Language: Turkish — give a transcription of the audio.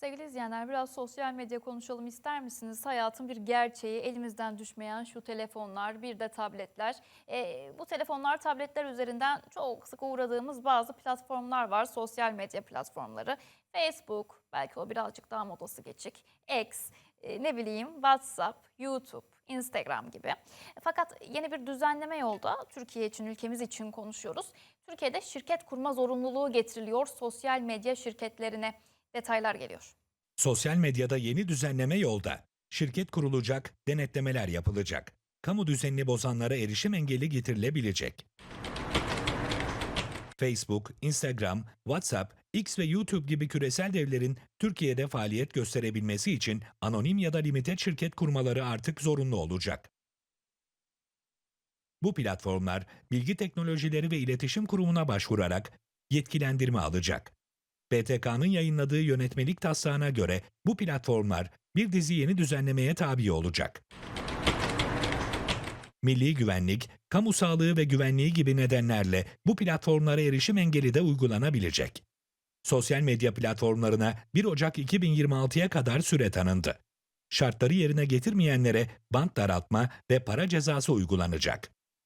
Sevgili izleyenler biraz sosyal medya konuşalım ister misiniz? Hayatın bir gerçeği elimizden düşmeyen şu telefonlar bir de tabletler. Ee, bu telefonlar tabletler üzerinden çok sık uğradığımız bazı platformlar var. Sosyal medya platformları. Facebook belki o birazcık daha modası geçik. X e, ne bileyim WhatsApp, YouTube, Instagram gibi. Fakat yeni bir düzenleme yolda Türkiye için, ülkemiz için konuşuyoruz. Türkiye'de şirket kurma zorunluluğu getiriliyor sosyal medya şirketlerine. Detaylar geliyor. Sosyal medyada yeni düzenleme yolda. Şirket kurulacak, denetlemeler yapılacak. Kamu düzenini bozanlara erişim engeli getirilebilecek. Facebook, Instagram, WhatsApp, X ve YouTube gibi küresel devlerin Türkiye'de faaliyet gösterebilmesi için anonim ya da limited şirket kurmaları artık zorunlu olacak. Bu platformlar Bilgi Teknolojileri ve İletişim Kurumu'na başvurarak yetkilendirme alacak. BTK'nın yayınladığı yönetmelik taslağına göre bu platformlar bir dizi yeni düzenlemeye tabi olacak. Milli güvenlik, kamu sağlığı ve güvenliği gibi nedenlerle bu platformlara erişim engeli de uygulanabilecek. Sosyal medya platformlarına 1 Ocak 2026'ya kadar süre tanındı. Şartları yerine getirmeyenlere bant daraltma ve para cezası uygulanacak.